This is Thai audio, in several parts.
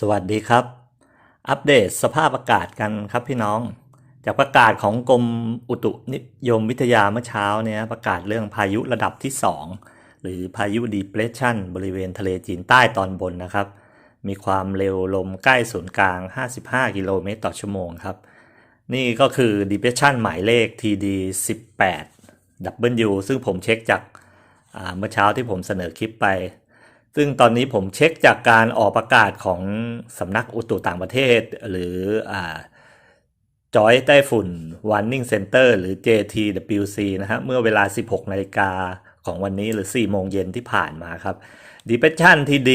สวัสดีครับ อัปเดตสภาพอากาศกันครับพี่น้อง จากประกาศของกรมอุตุนิยมวิทยาเมื่อเช้าเนี่ยประกาศเรื่องพายุระดับที่ 2 หรือพายุ depression บริเวณทะเลจีนใต้ตอนบนนะครับ มีความเร็วลมใกล้ศูนย์กลาง 55 กิโลเมตรต่อชั่วโมงครับ นี่ก็คือ depression หมายเลข TD 18 W ซึ่งผมเช็คจากเมื่อเช้าที่ผมเสนอคลิปไป ซึ่งตอนนี้ผมเช็คจากการออกประกาศของสำนักอุตุต่างประเทศ หรืออ่าจอยไต้ฝุ่น Warning Center หรือ JTWC นะฮะเมื่อเวลา 16 นาฬิกาของวันนี้หรือ 4 โมงเย็นที่ผ่านมาครับ Depression TD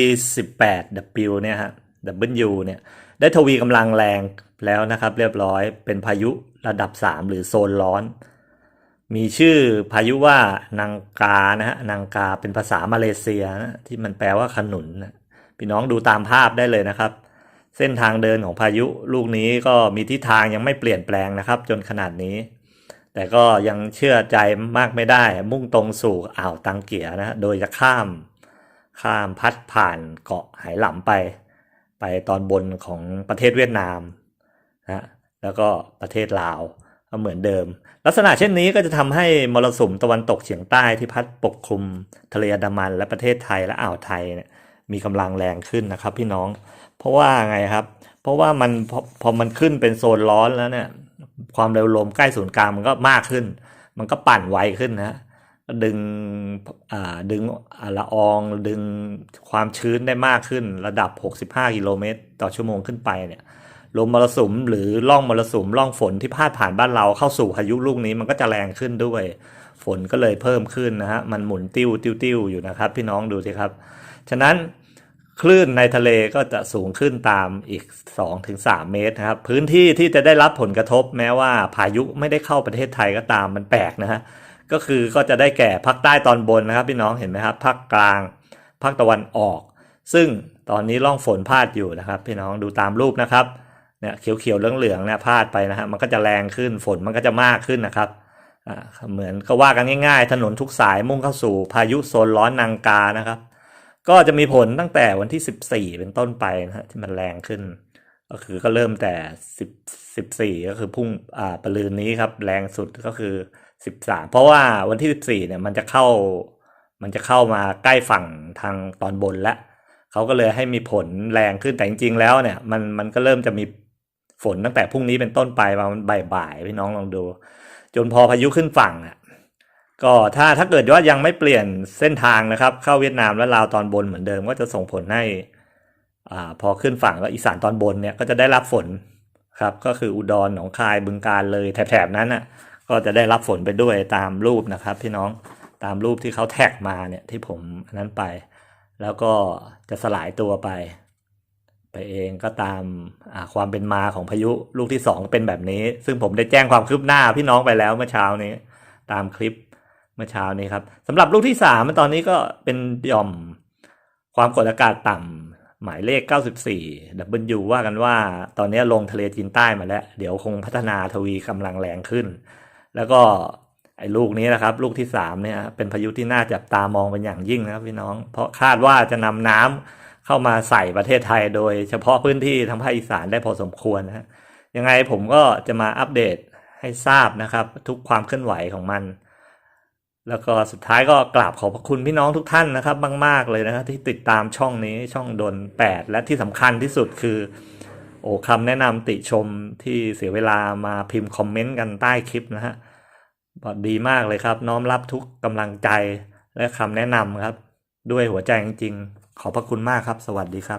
18 W เนี่ยฮะ W เนี่ยได้ทวีกำลังแรงแล้วนะครับเรียบร้อยเป็นพายุระดับ 3 หรือโซนร้อน มีชื่อพายุว่านางกานะฮะนางกาเป็นภาษามาเลเซียนะที่มันแปลว่าขนุนนะพี่น้องดูตามภาพได้เลยนะครับ เส้นทางเดินของพายุลูกนี้ก็มีทิศทางยังไม่เปลี่ยนแปลงนะครับ จนขนาดนี้ แต่ก็ยังเชื่อใจมากไม่ได้ มุ่งตรงสู่อ่าวตังเกียนะฮะโดยจะข้าม ข้ามพัดผ่านเกาะไหหลำไป ไปตอนบนของประเทศเวียดนามนะฮะแล้วก็ประเทศลาว เหมือนเดิม ลักษณะเช่นนี้ก็จะทำให้มรสุมตะวันตกเฉียงใต้ที่พัดปกคลุม ทะเลอันดามันและประเทศไทยและอ่าวไทยเนี่ยมีกำลังแรงขึ้นนะครับ พี่น้อง เพราะว่าไงครับ เพราะว่ามันพอพอมันขึ้นเป็นโซนร้อนแล้วเนี่ย ความเร็วลมใกล้ศูนย์กลางมันก็มากขึ้น มันก็ปั่นไวขึ้นนะดึงดึงละอองดึงความชื้นได้มากขึ้นระดับ 65 กิโลเมตรต่อชั่วโมงขึ้นไปเนี่ย ลมมรสุมหรือร่องมรสุมร่องฝนที่พาดผ่านบ้านเราเข้าสู่พายุลูกนี้มันก็จะแรงขึ้นด้วย ฝนก็เลยเพิ่มขึ้นนะฮะมันหมุนติ้วติ้วติ้วอยู่นะครับ พี่น้องดูสิครับ ฉะนั้นคลื่นในทะเลก็จะสูงขึ้นตามอีก 2-3 เมตรนะครับพื้นที่ที่จะได้รับผลกระทบแม้ว่าพายุไม่ได้เข้าประเทศไทยก็ตามมันแปลกนะฮะก็คือก็จะได้แก่ภาคใต้ตอนบนนะครับ พี่น้องเห็นไหมครับภาคกลางภาคตะวันออก ซึ่งตอนนี้ร่องฝนพาดอยู่นะครับ พี่น้องดูตามรูปนะครับ เนี่ยเขียวๆเหลืองๆเนี่ยพาดไปนะฮะมันก็จะแรงขึ้นฝนมันก็จะมากขึ้นนะครับอ่าเหมือนก็ว่ากันง่ายๆ ถนนทุกสายมุ่งเข้าสู่พายุโซนร้อนนางกานะครับ ก็จะมีผลตั้งแต่วันที่ 14 เป็นต้นไปนะฮะที่มันแรงขึ้น ก็คือก็เริ่มแต่10 14 ก็คือพุ่งอ่าปลืนนี้ครับแรงสุดก็คือ 13 เพราะว่าวันที่ 14เนี่ยมันจะเข้ามันจะเข้ามาใกล้ฝั่งทางตอนบนแล้วเขาก็เลยให้มีผลแรงขึ้นแต่จริงๆแล้วเนี่ยมันมันก็เริ่มจะมี ฝนตั้งแต่พรุ่งนี้เป็นต้นไปประมาณบ่ายๆพี่น้องลองดู จนพอพายุขึ้นฝั่งอะก็ถ้าถ้าเกิดว่ายังไม่เปลี่ยนเส้นทางนะครับ เข้าเวียดนามและลาวตอนบนเหมือนเดิม ก็จะส่งผลให้อ่าพอขึ้นฝั่งแล้วอีสานตอนบนเนี่ยก็จะได้รับฝนครับ ก็คืออุดรหนองคายบึงกาฬเลยแถบๆนั้นอะก็จะได้รับฝนไปด้วยตามรูปนะครับ พี่น้องตามรูปที่เขาแท็กมาเนี่ยที่ผมนั้นไป แล้วก็จะสลายตัวไป ไปเองก็ตามความเป็นมาของพายุลูกที่สองเป็นแบบนี้ ซึ่งผมได้แจ้งความคืบหน้าพี่น้องไปแล้วเมื่อเช้านี้ ตามคลิปเมื่อเช้านี้ครับสำหรับลูกที่สามตอนนี้ก็เป็นย่อมความกดอากาศต่ำหมายเลข 94 W ว่ากันว่าตอนนี้ลงทะเลจีนใต้มาแล้ว เดี๋ยวคงพัฒนาทวีกำลังแรงขึ้น แล้วก็ไอ้ลูกนี้นะครับ ลูกที่สามเนี่ยเป็นพายุที่น่าจับตามองเป็นอย่างยิ่งนะครับพี่น้อง เพราะคาดว่าจะนำน้ำ เข้ามาใส่ประเทศไทยโดยเฉพาะพื้นที่ทางภาคอีสานได้พอสมควรนะฮะยังไงผมก็จะมาอัปเดตให้ทราบนะครับ ทุกความเคลื่อนไหวของมัน แล้วก็สุดท้ายก็กราบขอบพระคุณพี่น้องทุกท่านนะครับ มาก ๆ เลยนะครับที่ติดตามช่องนี้ช่องดน 8 และที่สำคัญที่สุดคือ โอ้คำแนะนำติชมที่เสียเวลามาพิมพ์คอมเมนต์กันใต้คลิปนะฮะดีมากเลยครับ น้อมรับทุกกำลังใจและคำแนะนำครับ ด้วยหัวใจจริงๆ ขอบพระคุณมากครับ สวัสดีครับ